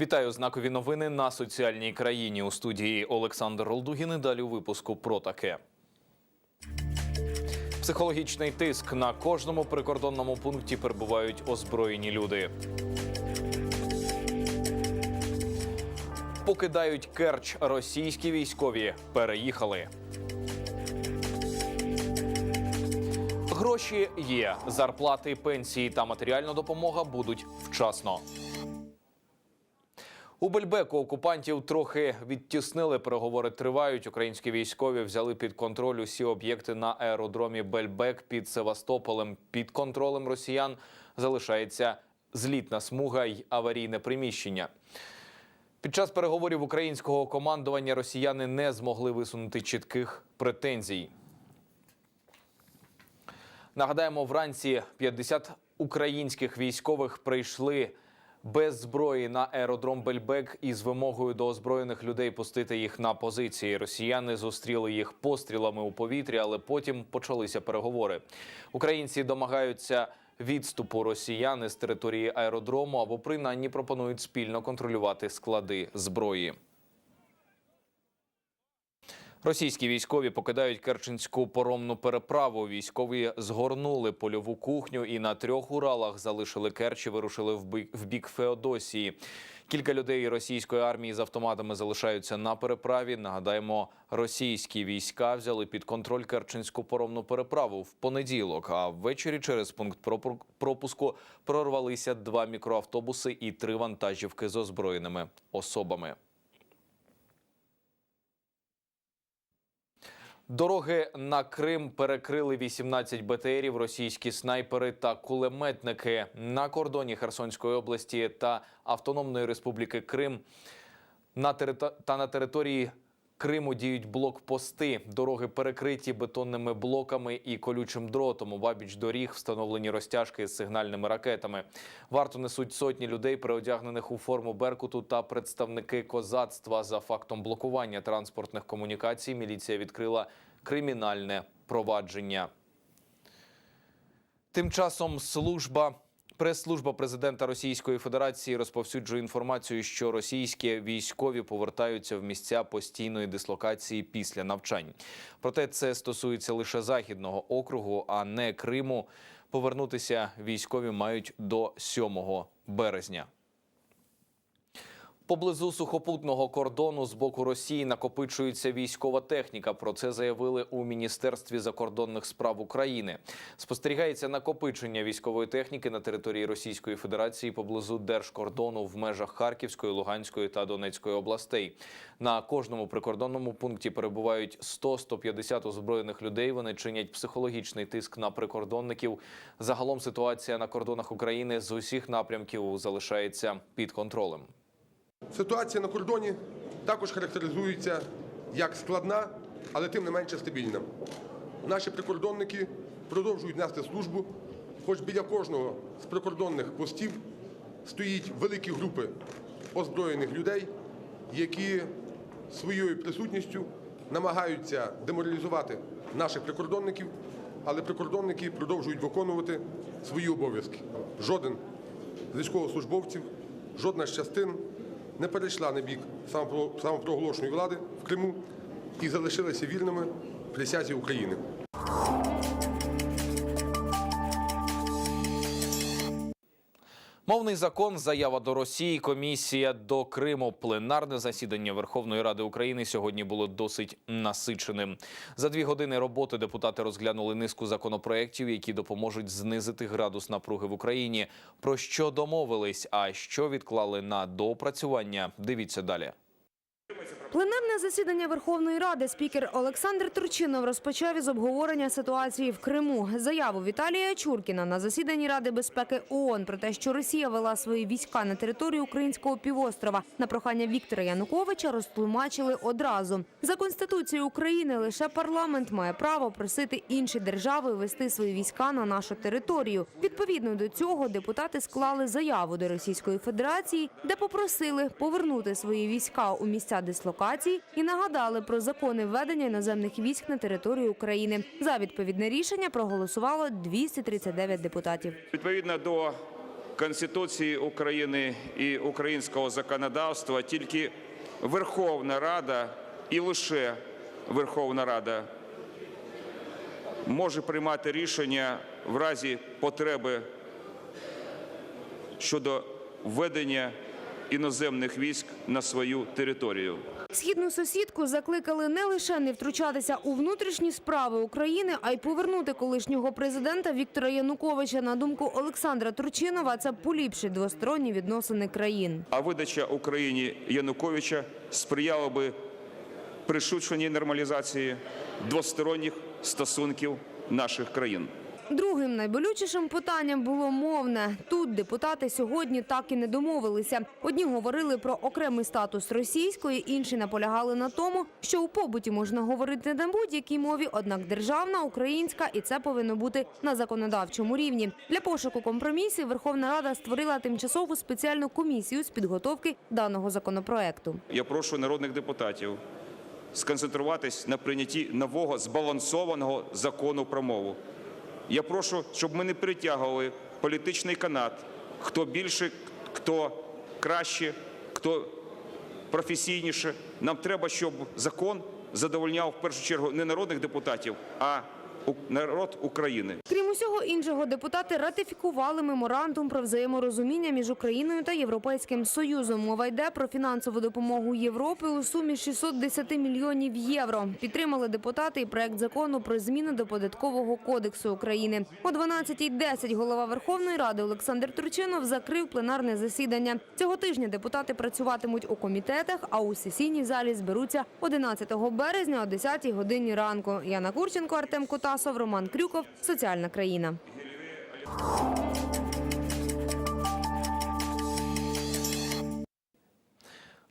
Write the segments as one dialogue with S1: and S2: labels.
S1: Вітаю знакові новини на соціальній країні у студії Олександр Олдугін. Далі у випуску про таке. Психологічний тиск на кожному прикордонному пункті перебувають озброєні люди. Покидають Керч російські військові. Переїхали. Гроші є. Зарплати, пенсії та матеріальна допомога будуть вчасно. У Бельбеку окупантів трохи відтіснили. Переговори тривають. Українські військові взяли під контроль усі об'єкти на аеродромі Бельбек під Севастополем. Під контролем росіян залишається злітна смуга й аварійне приміщення. Під час переговорів українського командування росіяни не змогли висунути чітких претензій. Нагадаємо, вранці 50 українських військових прийшли без зброї на аеродром Бельбек із вимогою до озброєних людей пустити їх на позиції. Росіяни зустріли їх пострілами у повітрі, але потім почалися переговори. Українці домагаються відступу росіян з території аеродрому або принаймні пропонують спільно контролювати склади зброї. Російські військові покидають Керченську поромну переправу. Військові згорнули польову кухню і на трьох Уралах залишили Керч і вирушили в бік, Феодосії. Кілька людей російської армії з автоматами залишаються на переправі. Нагадаємо, російські війська взяли під контроль Керченську поромну переправу в понеділок. А ввечері через пункт пропу- пропуску прорвалися два мікроавтобуси і три вантажівки з озброєними особами. Дороги на Крим перекрили 18 БТРів, російські снайпери та кулеметники на кордоні Херсонської області та Автономної Республіки Крим. На терито... та на території Криму діють блокпости. Дороги перекриті бетонними блоками і колючим дротом. У бабіч доріг встановлені розтяжки з сигнальними ракетами. Варту несуть сотні людей, переодягнених у форму Беркуту та представники козацтва. За фактом блокування транспортних комунікацій міліція відкрила кримінальне провадження. Тим часом служба. Прес-служба президента Російської Федерації розповсюджує інформацію, що російські військові повертаються в місця постійної дислокації після навчань. Проте це стосується лише західного округу, а не Криму. Повернутися військові мають до 7 березня. Поблизу сухопутного кордону з боку Росії накопичується військова техніка. Про це заявили у Міністерстві закордонних справ України. Спостерігається накопичення військової техніки на території Російської Федерації поблизу держкордону в межах Харківської, Луганської та Донецької областей. На кожному прикордонному пункті перебувають 100-150 озброєних людей. Вони чинять психологічний тиск на прикордонників. Загалом ситуація на кордонах України з усіх напрямків залишається під контролем.
S2: Ситуація на кордоні також характеризується як складна, але тим не менше стабільна. Наші прикордонники продовжують нести службу, хоч біля кожного з прикордонних постів стоїть великі групи озброєних людей, які своєю присутністю намагаються деморалізувати наших прикордонників, але прикордонники продовжують виконувати свої обов'язки. Жоден з військовослужбовців, жодна з частин не перейшла на бік самопро- самопроголошеної влади в Криму і залишилася вірними присязі України.
S1: Мовний закон, заява до Росії, комісія до Криму. Пленарне засідання Верховної Ради України сьогодні було досить насиченим. За дві години роботи депутати розглянули низку законопроєктів, які допоможуть знизити градус напруги в Україні. Про що домовились, а що відклали на доопрацювання. Дивіться далі.
S3: Пленарне засідання Верховної Ради спікер Олександр Турчинов розпочав із обговорення ситуації в Криму. Заяву Віталія Чуркіна на засіданні Ради безпеки ООН про те, що Росія вела свої війська на територію українського півострова на прохання Віктора Януковича розтлумачили одразу. За конституцією України лише парламент має право просити інші держави вести свої війська на нашу територію. Відповідно до цього депутати склали заяву до Російської Федерації, де попросили повернути свої війська у місця дислокації і нагадали про закони введення іноземних військ на територію України. За відповідне рішення проголосувало 239 депутатів.
S4: Відповідно до Конституції України і українського законодавства тільки Верховна Рада і лише Верховна Рада може приймати рішення в разі потреби щодо введення іноземних військ на свою територію.
S3: Східну сусідку закликали не лише не втручатися у внутрішні справи України, а й повернути колишнього президента Віктора Януковича. На думку Олександра Турчинова, це поліпшить двосторонні відносини країн.
S4: А видача Україні Януковича сприяла би пришвидшеній нормалізації двосторонніх стосунків наших країн.
S3: Другим найболючішим питанням було мовне. Тут депутати сьогодні так і не домовилися. Одні говорили про окремий статус російської, інші наполягали на тому, що у побуті можна говорити на будь-якій мові, однак державна, українська, і це повинно бути на законодавчому рівні. Для пошуку компромісів Верховна Рада створила тимчасову спеціальну комісію з підготовки даного законопроекту.
S4: Я прошу народних депутатів сконцентруватись на прийнятті нового збалансованого закону про мову. Я прошу, щоб ми не перетягували політичний канат, хто більше, хто краще, хто професійніше. Нам треба, щоб закон задовольняв в першу чергу не народних депутатів, а народ України.
S3: Крім усього іншого, депутати ратифікували меморандум про взаєморозуміння між Україною та Європейським Союзом. Мова йде про фінансову допомогу Європи у сумі 610 мільйонів євро. Підтримали депутати і проект закону про зміни до податкового кодексу України. О 12.10 голова Верховної Ради Олександр Турчинов закрив пленарне засідання. Цього тижня депутати працюватимуть у комітетах, а у сесійній залі зберуться 11 березня о 10 годині ранку. Яна Курченко, Артем Кутасов, Роман Крюков. Соціальна країна.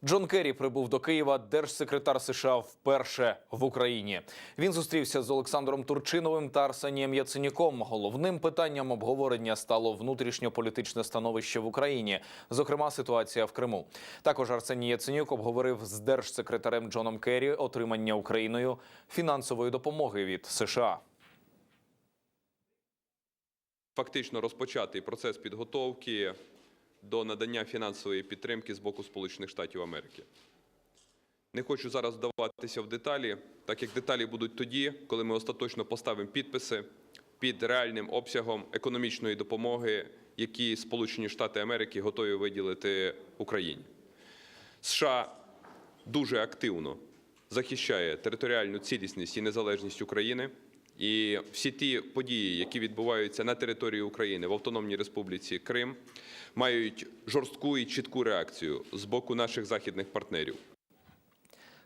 S1: Джон Керрі прибув до Києва, держсекретар США вперше в Україні. Він зустрівся з Олександром Турчиновим та Арсенієм Яценюком. Головним питанням обговорення стало внутрішньополітичне становище в Україні, зокрема ситуація в Криму. Також Арсеній Яценюк обговорив з держсекретарем Джоном Керрі отримання Україною фінансової допомоги від США.
S5: Фактично розпочатий процес підготовки до надання фінансової підтримки з боку Сполучених Штатів Америки. Не хочу зараз вдаватися в деталі, так як деталі будуть тоді, коли ми остаточно поставимо підписи під реальним обсягом економічної допомоги, які Сполучені Штати Америки готові виділити Україні. США дуже активно захищає територіальну цілісність і незалежність України. І всі ті події, які відбуваються на території України в Автономній Республіці Крим, мають жорстку і чітку реакцію з боку наших західних партнерів.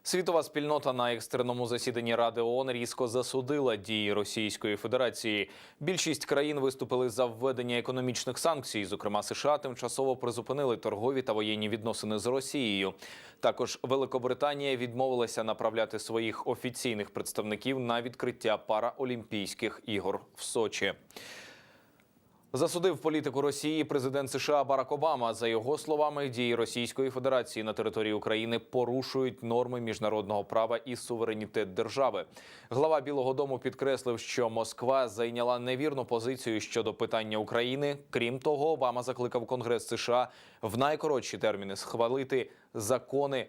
S1: Світова спільнота на екстреному засіданні Ради ООН різко засудила дії Російської Федерації. Більшість країн виступили за введення економічних санкцій. Зокрема, США тимчасово призупинили торгові та воєнні відносини з Росією. Також Великобританія відмовилася направляти своїх офіційних представників на відкриття параолімпійських ігор в Сочі. Засудив політику Росії президент США Барак Обама. За його словами, дії Російської Федерації на території України порушують норми міжнародного права і суверенітет держави. Глава Білого Дому підкреслив, що Москва зайняла невірну позицію щодо питання України. Крім того, Обама закликав Конгрес США в найкоротші терміни схвалити закони.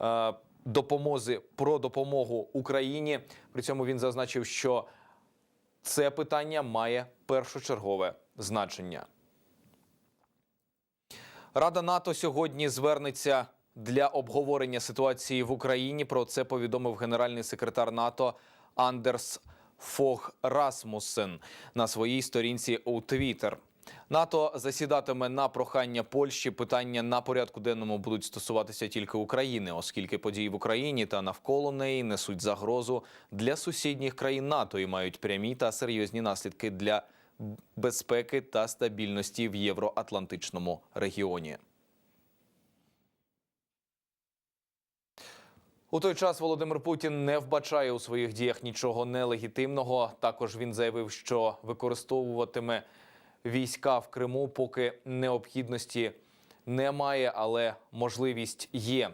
S1: е, Допомози про допомогу Україні. При цьому він зазначив, що це питання має першочергове значення. Рада НАТО сьогодні звернеться для обговорення ситуації в Україні. Про це повідомив генеральний секретар НАТО Андерс Фог Расмуссен на своїй сторінці у Твіттер. НАТО засідатиме на прохання Польщі. Питання на порядку денному будуть стосуватися тільки України, оскільки події в Україні та навколо неї несуть загрозу для сусідніх країн НАТО і мають прямі та серйозні наслідки для безпеки та стабільності в євроатлантичному регіоні. У той час Володимир Путін не вбачає у своїх діях нічого нелегітимного. Також він заявив, що використовуватиме війська в Криму, поки необхідності немає, але можливість є.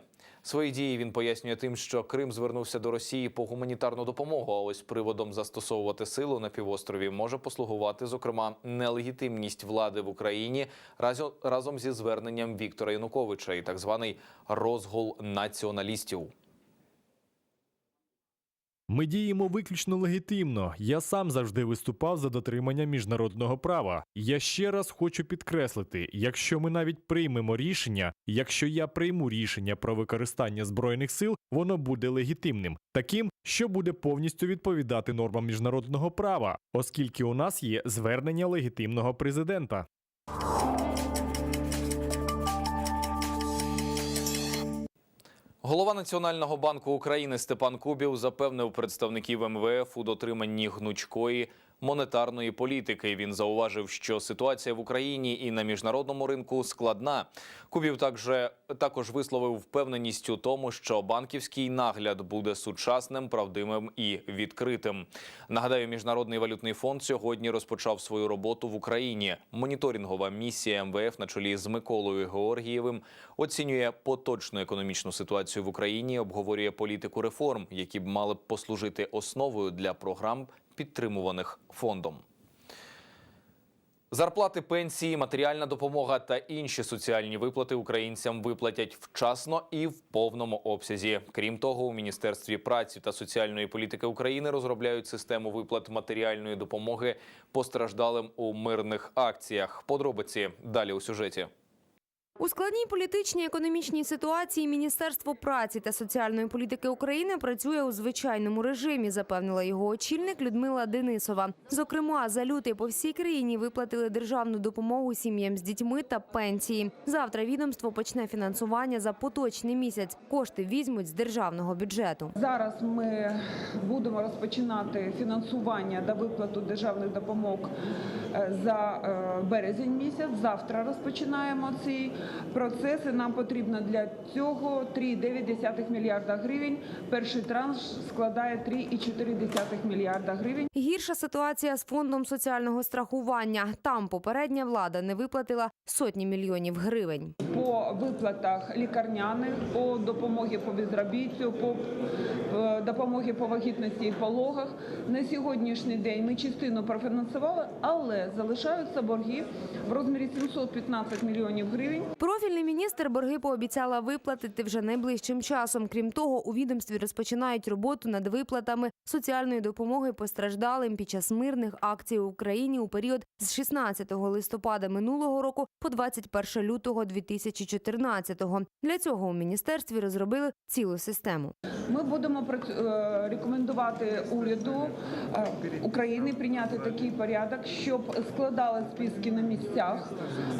S1: Свої дії він пояснює тим, що Крим звернувся до Росії по гуманітарну допомогу. А ось приводом застосовувати силу на півострові може послугувати, зокрема, нелегітимність влади в Україні разом разом зі зверненням Віктора Януковича і так званий розгул націоналістів.
S6: Ми діємо виключно легітимно. Я сам завжди виступав за дотримання міжнародного права. Я ще раз хочу підкреслити: якщо ми навіть приймемо рішення, якщо я прийму рішення про використання збройних сил, воно буде легітимним, таким, що буде повністю відповідати нормам міжнародного права, оскільки у нас є звернення легітимного президента.
S1: Голова Національного банку України Степан Кубів запевнив представників МВФ у дотриманні гнучкої монетарної політики. Він зауважив, що ситуація в Україні і на міжнародному ринку складна. Кубів також, також висловив впевненість у тому, що банківський нагляд буде сучасним, правдивим і відкритим. Нагадаю, міжнародний валютний фонд сьогодні розпочав свою роботу в Україні. Моніторингова місія МВФ на чолі з Миколою Георгієвим оцінює поточну економічну ситуацію в Україні, обговорює політику реформ, які б мали б послужити основою для програм, підтримуваних фондом. Зарплати, пенсії, матеріальна допомога та інші соціальні виплати українцям виплатять вчасно і в повному обсязі. Крім того, у міністерстві праці та соціальної політики України розробляють систему виплат матеріальної допомоги постраждалим у мирних акціях. Подробиці далі у сюжеті.
S3: У складній політичній економічній ситуації Міністерство праці та соціальної політики України працює у звичайному режимі, запевнила його очільник Людмила Денисова. Зокрема, за лютий по всій країні виплатили державну допомогу сім'ям з дітьми та пенсії. Завтра відомство почне фінансування за поточний місяць. Кошти візьмуть з державного бюджету.
S7: Зараз ми будемо розпочинати фінансування та виплату державних допомог е, за е, березень місяць. Завтра розпочинаємо цей процес. І Нам потрібно для цього 3,9 мільярда гривень. Перший транш складає 3,4 мільярда гривень.
S3: Гірша ситуація з фондом соціального страхування. Там попередня влада не виплатила сотні мільйонів гривень.
S7: по виплатах лікарняних, по допомогі по безробіттю, по е, допомоги по вагітності і пологах. На сьогоднішній день ми частину профінансували, але залишаються борги в розмірі 715 мільйонів гривень.
S3: Профільний міністр борги пообіцяла виплатити вже найближчим часом. Крім того, у відомстві розпочинають роботу над виплатами соціальної допомоги постраждалим під час мирних акцій в Україні у період з 16 листопада минулого року по 21 лютого 2014-го. Для цього у міністерстві розробили цілу систему.
S7: Ми будемо е, рекомендувати уряду е, України прийняти такий порядок, щоб складали списки на місцях,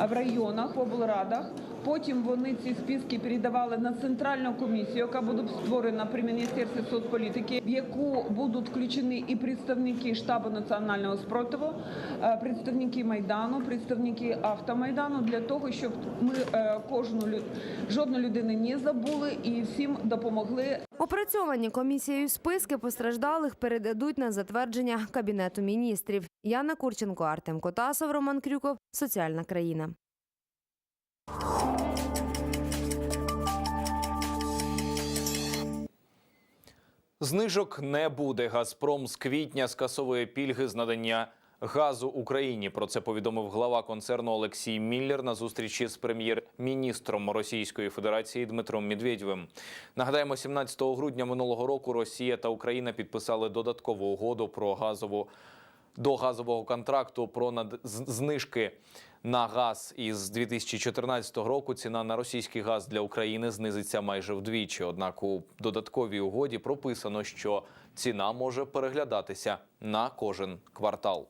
S7: в районах, в облрадах. Потім вони ці списки передавали на центральну комісію, яка буде створена при міністерстві соцполітики, в яку будуть включені і представники штабу національного спротиву, е, представники майдану, представники автомайдану, для того, щоб ми е, кожну лю- жодну людину не забули і всім допомогли
S3: Опрацьовані комісією списки постраждалих передадуть на затвердження Кабінету міністрів. Яна Курченко, Артем Котасов, Роман Крюков. Соціальна країна.
S1: Знижок не буде. Газпром з квітня скасовує пільги з надання газу Україні. Про це повідомив глава концерну Олексій Міллер на зустрічі з прем'єр-міністром Російської Федерації Дмитром Медведєвим. Нагадаємо, 17 грудня минулого року Росія та Україна підписали додаткову угоду про газову до газового контракту про над- знижки на газ із 2014 року ціна на російський газ для України знизиться майже вдвічі. Однак у додатковій угоді прописано, що ціна може переглядатися на кожен квартал.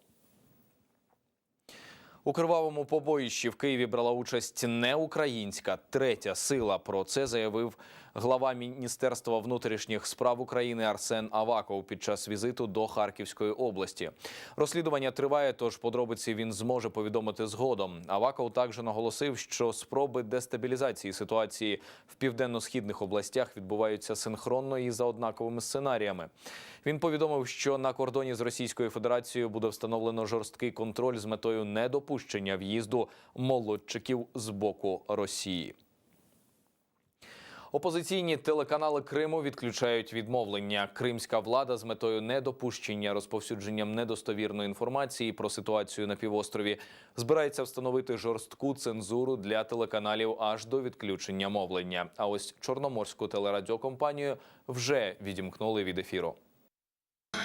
S1: У кривавому побоїщі в Києві брала участь не українська третя сила. Про це заявив глава Міністерства внутрішніх справ України Арсен Аваков під час візиту до Харківської області. Розслідування триває, тож подробиці він зможе повідомити згодом. Аваков також наголосив, що спроби дестабілізації ситуації в південно-східних областях відбуваються синхронно і за однаковими сценаріями. Він повідомив, що на кордоні з Російською Федерацією буде встановлено жорсткий контроль з метою недопущення в'їзду молодчиків з боку Росії. Опозиційні телеканали Криму відключають відмовлення. Кримська влада з метою недопущення розповсюдженням недостовірної інформації про ситуацію на півострові збирається встановити жорстку цензуру для телеканалів аж до відключення мовлення. А ось чорноморську телерадіокомпанію вже відімкнули від ефіру.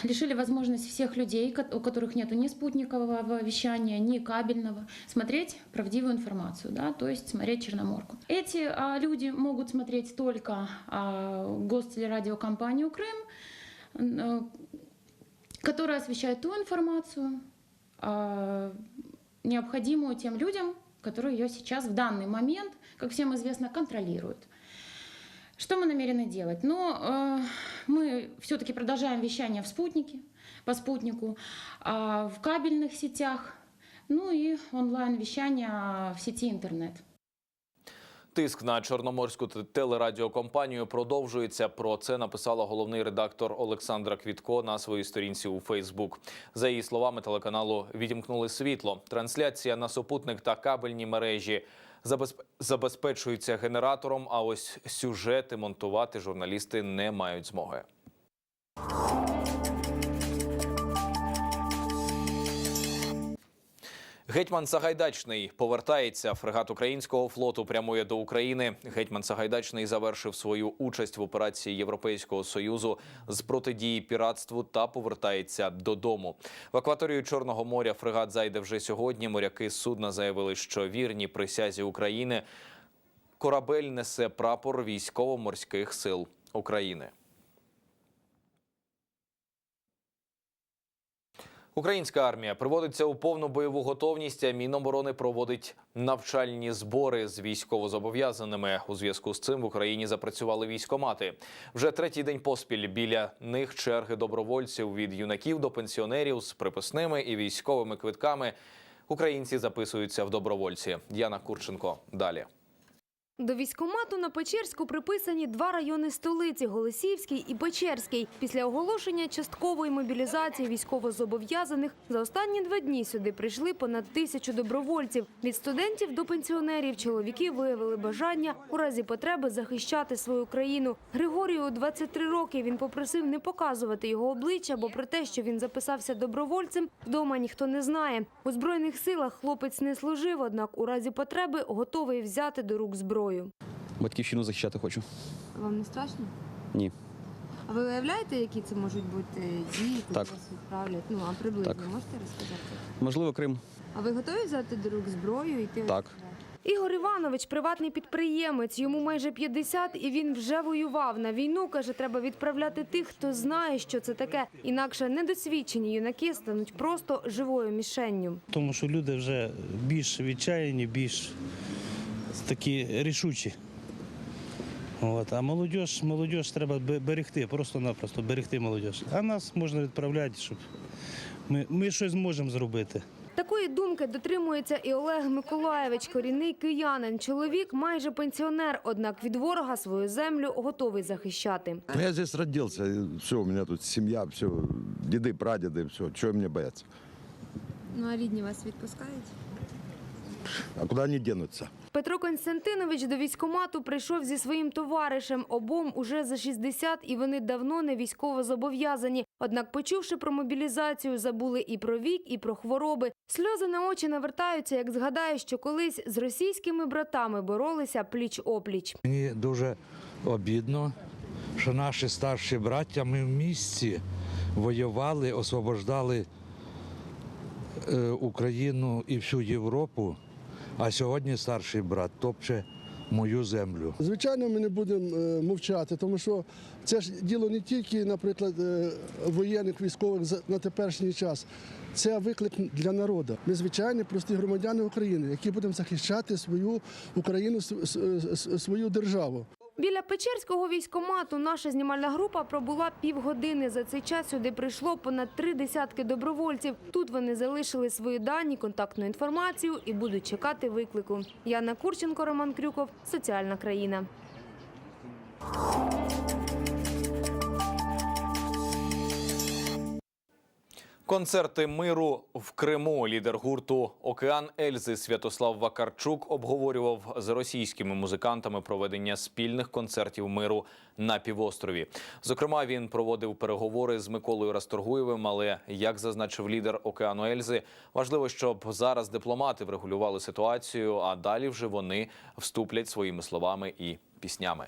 S8: Лишили возможность всех людей, у которых нет ни спутникового вещания, ни кабельного, смотреть правдивую информацию, да, то есть смотреть Черноморку. Эти а, люди могут смотреть только а, гостелерадиокомпанию «Крым», э, которая освещает ту информацию, а, необходимую тем людям, которые ее сейчас в данный момент, как всем известно, контролируют. Что мы намерены делать? Ну, э, мы все-таки продолжаем вещание в спутнике, по спутнику, а, в кабельных сетях, ну и онлайн-вещание в сети интернет.
S1: Тиск на чорноморську т- телерадіокомпанію продовжується. Про це написала головний редактор Олександра Квітко на своїй сторінці у Фейсбук. За її словами, телеканалу відімкнули світло. Трансляція на супутник та кабельні мережі забезп- забезпечується генератором. А ось сюжети монтувати журналісти не мають змоги. Гетьман Сагайдачний повертається. Фрегат українського флоту прямує до України. Гетьман Сагайдачний завершив свою участь в операції Європейського союзу з протидії піратству та повертається додому. В акваторію Чорного моря фрегат зайде вже сьогодні. Моряки судна заявили, що вірні присязі України. Корабель несе прапор військово-морських сил України. Українська армія приводиться у повну бойову готовність. а Міноборони проводить навчальні збори з військовозобов'язаними. У зв'язку з цим в Україні запрацювали військомати. Вже третій день поспіль біля них черги добровольців від юнаків до пенсіонерів з приписними і військовими квитками. Українці записуються в добровольці. Яна Курченко далі.
S3: До військкомату на Печерську приписані два райони столиці – Голосіївський і Печерський. Після оголошення часткової мобілізації військовозобов'язаних за останні два дні сюди прийшли понад тисячу добровольців. Від студентів до пенсіонерів чоловіки виявили бажання у разі потреби захищати свою країну. Григорію 23 роки. Він попросив не показувати його обличчя, бо про те, що він записався добровольцем, вдома ніхто не знає. У збройних силах хлопець не служив, однак у разі потреби готовий взяти до рук зброю.
S9: Батьківщину захищати хочу.
S3: Вам не страшно?
S9: Ні.
S3: А ви уявляєте, які це можуть бути дії,
S9: Так.
S3: вас відправлять? Ну а приблизно
S9: Так.
S3: можете розказати?
S9: Можливо, Крим.
S3: А ви готові взяти до рук зброю і йти?
S9: Так.
S3: Ігор Іванович приватний підприємець. Йому майже 50, і він вже воював. На війну каже, треба відправляти тих, хто знає, що це таке. Інакше недосвідчені юнаки стануть просто живою мішенню.
S10: Тому що люди вже більш відчаяні, більш такі рішучі. От. А молодь, молодь треба берегти, просто-напросто берегти молодь. А нас можна відправляти, щоб ми, ми щось зможемо зробити.
S3: Такої думки дотримується і Олег Миколаєвич, корінний киянин. Чоловік майже пенсіонер, однак від ворога свою землю готовий захищати.
S11: Ну, я здесь родился, все, у меня тут семья, все, деды, прадеды, все, чего мне бояться?
S3: Ну а рідні вас відпускають?
S11: А куда они денутся?
S3: Петро Константинович до військкомату прийшов зі своїм товаришем. Обом уже за 60, і вони давно не військово зобов'язані. Однак, почувши про мобілізацію, забули і про вік, і про хвороби. Сльози на очі навертаються, як згадаю, що колись з російськими братами боролися пліч-опліч.
S12: Мені дуже обідно, що наші старші браття ми в місті воювали, освобождали е, Україну і всю Європу, а сьогодні старший брат топче мою землю.
S13: Звичайно, ми не будемо е, мовчати, тому що це ж діло не тільки, наприклад, е, воєнних військових на теперішній час. Це виклик для народу. Ми звичайні прості громадяни України, які будемо захищати свою Україну, свою державу.
S3: Біля Печерського військкомату наша знімальна група пробула півгодини. За цей час сюди прийшло понад три десятки добровольців. Тут вони залишили свої дані, контактну інформацію і будуть чекати виклику. Яна Курченко, Роман Крюков, Соціальна країна.
S1: Концерти миру в Криму. Лідер гурту Океан Ельзи Святослав Вакарчук обговорював з російськими музикантами проведення спільних концертів миру на півострові. Зокрема, він проводив переговори з Миколою Расторгуєвим. Але як зазначив лідер Океану Ельзи, важливо, щоб зараз дипломати врегулювали ситуацію, а далі вже вони вступлять своїми словами і піснями.